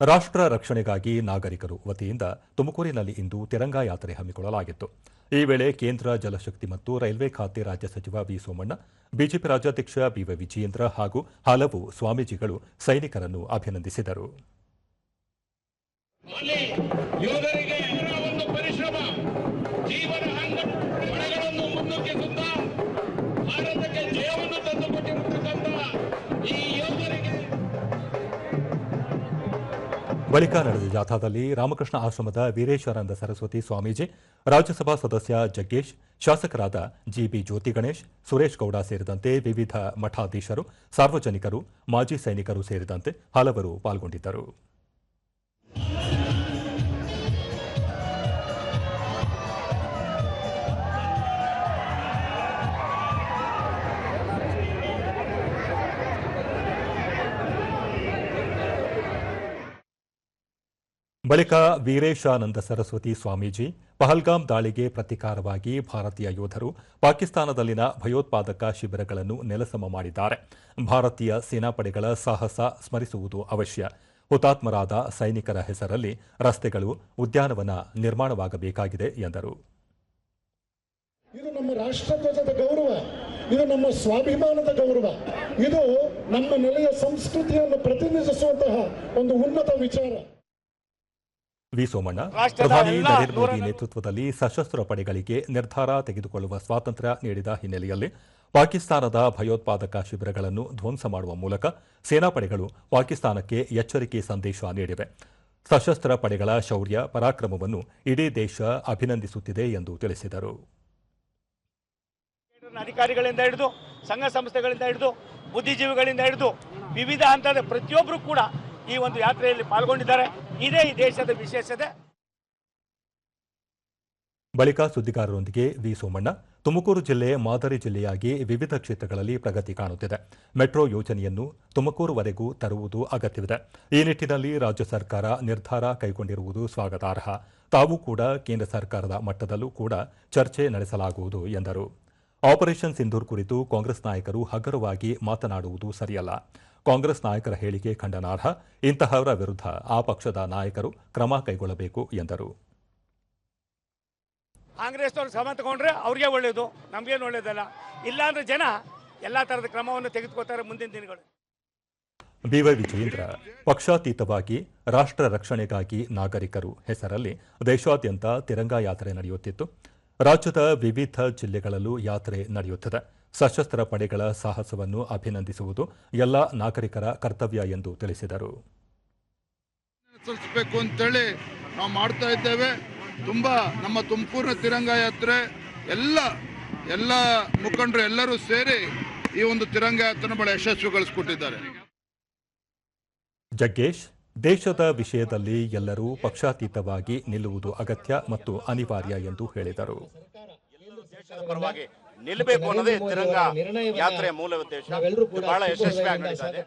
ರಾಷ್ಟ್ರ ರಕ್ಷಣೆಗಾಗಿ ನಾಗರಿಕರು ವತಿಯಿಂದ ತುಮಕೂರಿನಲ್ಲಿ ಇಂದು ತಿರಂಗ ಯಾತ್ರೆ ಹಮ್ಮಿಕೊಳ್ಳಲಾಗಿತ್ತು. ಈ ವೇಳೆ ಕೇಂದ್ರ ಜಲಶಕ್ತಿ ಮತ್ತು ರೈಲ್ವೆ ಖಾತೆ ರಾಜ್ಯ ಸಚಿವ ವಿ ಸೋಮಣ್ಣ, ಬಿಜೆಪಿ ರಾಜ್ಯಾಧ್ಯಕ್ಷ ಬಿವೈ ವಿಜಯೇಂದ್ರ ಹಾಗೂ ಹಲವು ಸ್ವಾಮೀಜಿಗಳು ಸೈನಿಕರನ್ನು ಅಭಿನಂದಿಸಿದರು. ಬಳಿಕ ನಡೆದ ಜಾಥಾದಲ್ಲಿ ರಾಮಕೃಷ್ಣ ಆಶ್ರಮದ ವೀರೇಶ್ವರಾನಂದ ಸರಸ್ವತಿ ಸ್ವಾಮೀಜಿ, ರಾಜ್ಯಸಭಾ ಸದಸ್ಯ ಜಗ್ಗೇಶ್, ಶಾಸಕರಾದ ಜಿಬಿ ಜ್ಯೋತಿ ಗಣೇಶ್, ಸುರೇಶ್ ಗೌಡ ಸೇರಿದಂತೆ ವಿವಿಧ ಮಠಾಧೀಶರು, ಸಾರ್ವಜನಿಕರು, ಮಾಜಿ ಸೈನಿಕರು ಸೇರಿದಂತೆ ಹಲವರು ಪಾಲ್ಗೊಂಡಿದ್ದರು. ಬಳಿಕ ವೀರೇಶಾನಂದ ಸರಸ್ವತಿ ಸ್ವಾಮೀಜಿ ಪಹಲ್ಗಾಮ್ ದಾಳಿಗೆ ಪ್ರತೀಕಾರವಾಗಿ ಭಾರತೀಯ ಯೋಧರು ಪಾಕಿಸ್ತಾನದಲ್ಲಿನ ಭಯೋತ್ಪಾದಕ ಶಿಬಿರಗಳನ್ನು ನೆಲಸಮ ಮಾಡಿದ್ದಾರೆ. ಭಾರತೀಯ ಸೇನಾಪಡೆಗಳ ಸಾಹಸ ಸ್ಮರಿಸುವುದು ಅವಶ್ಯ. ಹುತಾತ್ಮರಾದ ಸೈನಿಕರ ಹೆಸರಲ್ಲಿ ರಸ್ತೆಗಳು, ಉದ್ಯಾನವನ ನಿರ್ಮಾಣವಾಗಬೇಕಾಗಿದೆ ಎಂದರು. ಇದು ನಮ್ಮ ರಾಷ್ಟ್ರಧ್ವಜದ ಗೌರವ. ಇದು ನಮ್ಮ ಸ್ವಾಭಿಮಾನದ ಗೌರವ. ಇದು ನಮ್ಮ ನೆಲೆಯ ಸಂಸ್ಕೃತಿಯನ್ನು ಪ್ರತಿನಿಧಿಸುವಂತಹ ಒಂದು ಉನ್ನತ ವಿಚಾರ. ವಿ ಸೋಮಣ್ಣ. ಪ್ರಧಾನಿ ನರೇಂದ್ರ ಮೋದಿ ನೇತೃತ್ವದಲ್ಲಿ ಸಶಸ್ತ್ರ ಪಡೆಗಳಿಗೆ ನಿರ್ಧಾರ ತೆಗೆದುಕೊಳ್ಳುವ ಸ್ವಾತಂತ್ರ್ಯ ನೀಡಿದ ಹಿನ್ನೆಲೆಯಲ್ಲಿ ಪಾಕಿಸ್ತಾನದ ಭಯೋತ್ಪಾದಕ ಶಿಬಿರಗಳನ್ನು ಧ್ವಂಸ ಮಾಡುವ ಮೂಲಕ ಸೇನಾಪಡೆಗಳು ಪಾಕಿಸ್ತಾನಕ್ಕೆ ಎಚ್ಚರಿಕೆ ಸಂದೇಶ ನೀಡಿವೆ. ಸಶಸ್ತ್ರ ಪಡೆಗಳ ಶೌರ್ಯ ಪರಾಕ್ರಮವನ್ನು ಇಡೀ ದೇಶ ಅಭಿನಂದಿಸುತ್ತಿದೆ ಎಂದು ತಿಳಿಸಿದರು. ಅಧಿಕಾರಿಗಳಿಂದ ಹಿಡಿದು ಸಂಘ ಸಂಸ್ಥೆಗಳಿಂದ ಹಿಡಿದು ಬುದ್ಧಿಜೀವಿಗಳಿಂದ ಹಿಡಿದು ವಿವಿಧ ಹಂತದ ಪ್ರತಿಯೊಬ್ಬರು ಕೂಡ ಈ ಒಂದು ಯಾತ್ರೆಯಲ್ಲಿ ಪಾಲ್ಗೊಂಡಿದ್ದಾರೆ. ಇದೇ ಈ ದೇಶದ ವಿಶೇಷತೆ. ಬಳಿಕ ಸುದ್ದಿಗಾರರೊಂದಿಗೆ ವಿ ಸೋಮಣ್ಣ. ತುಮಕೂರು ಜಿಲ್ಲೆ ಮಾದರಿ ಜಿಲ್ಲೆಯಾಗಿ ವಿವಿಧ ಕ್ಷೇತ್ರಗಳಲ್ಲಿ ಪ್ರಗತಿ ಕಾಣುತ್ತಿದೆ. ಮೆಟ್ರೋ ಯೋಜನೆಯನ್ನು ತುಮಕೂರುವರೆಗೂ ತರುವುದು ಅಗತ್ಯವಿದೆ. ಈ ನಿಟ್ಟಿನಲ್ಲಿ ರಾಜ್ಯ ಸರ್ಕಾರ ನಿರ್ಧಾರ ಕೈಗೊಂಡಿರುವುದು ಸ್ವಾಗತಾರ್ಹ. ತಾವು ಕೂಡ ಕೇಂದ್ರ ಸರ್ಕಾರದ ಮಟ್ಟದಲ್ಲೂ ಕೂಡ ಚರ್ಚೆ ನಡೆಸಲಾಗುವುದು ಎಂದರು. ಆಪರೇಷನ್ ಸಿಂಧೂರ್ ಕುರಿತು ಕಾಂಗ್ರೆಸ್ ನಾಯಕರು ಹಗರವಾಗಿ ಮಾತನಾಡುವುದು ಸರಿಯಲ್ಲ. ಕಾಂಗ್ರೆಸ್ ನಾಯಕರ ಹೇಳಿಕೆ ಖಂಡನಾರ್ಹ. ಇಂತಹವರ ವಿರುದ್ಧ ಆ ಪಕ್ಷದ ನಾಯಕರು ಕ್ರಮ ಕೈಗೊಳ್ಳಬೇಕು ಎಂದರು. ಕಾಂಗ್ರೆಸ್ನವ್ರು ಸಮ ತಗೊಂಡ್ರೆ ಅವ್ರಿಗೆ ಒಳ್ಳೇದು ನಮಗೇನು ಒಳ್ಳೇದಲ್ಲ. ಇಲ್ಲಾಂದ್ರೆ ಜನ ಎಲ್ಲ ತರದ ಕ್ರಮವನ್ನು ತೆಗೆದುಕೊತಾರೆ ಮುಂದಿನ ದಿನಗಳು. ಬಿವೈ ವಿಜಯೇಂದ್ರ ಪಕ್ಷಾತೀತವಾಗಿ ರಾಷ್ಟ್ರ ರಕ್ಷಣೆಗಾಗಿ ನಾಗರಿಕರು. ಹೆಸರಲ್ಲಿ ದೇಶಾದ್ಯಂತ ತಿರಂಗ ಯಾತ್ರೆ ನಡೆಯುತ್ತಿತ್ತು. ರಾಜ್ಯದ ವಿವಿಧ ಜಿಲ್ಲೆಗಳಲ್ಲೂ ಯಾತ್ರೆ ನಡೆಯುತ್ತಿದೆ. ಸಶಸ್ತ್ರ ಪಡೆಗಳ ಸಾಹಸವನ್ನು ಅಭಿನಂದಿಸುವುದು ಎಲ್ಲ ನಾಗರಿಕರ ಕರ್ತವ್ಯ ಎಂದು ತಿಳಿಸಿದರು. ಸಲ್ಲಿಸಬೇಕು ಅಂತೇಳಿ ನಾವು ಮಾಡ್ತಾ ಇದ್ದೇವೆ. ತುಂಬಾ ನಮ್ಮ ತುಮಕೂರಿನ ತಿರಂಗ ಯಾತ್ರೆ ಎಲ್ಲ ಎಲ್ಲ ಮುಖಂಡರು ಎಲ್ಲರೂ ಸೇರಿ ಈ ಒಂದು ತಿರಂಗ ಯಾತ್ರೆ ಬಹಳ ಯಶಸ್ವಿಗೊಳಿಸ್ಕೊಟ್ಟಿದ್ದಾರೆ. ಜಗ್ಗೇಶ್ ದೇಶದ ವಿಷಯದಲ್ಲಿ ಎಲ್ಲರೂ ಪಕ್ಷಾತೀತವಾಗಿ ನಿಲ್ಲುವುದು ಅಗತ್ಯ ಮತ್ತು ಅನಿವಾರ್ಯ ಎಂದು ಹೇಳಿದರು. ಪರವಾಗಿ ನಿಲ್ಲಬೇಕು ಅನ್ನೋದೇ ತಿರಂಗ ಯಾತ್ರೆಯ ಮೂಲ ಉದ್ದೇಶ. ಬಹಳ ಯಶಸ್ವಿಯಾಗಿ ನಡೀತಾ ಇದೆ.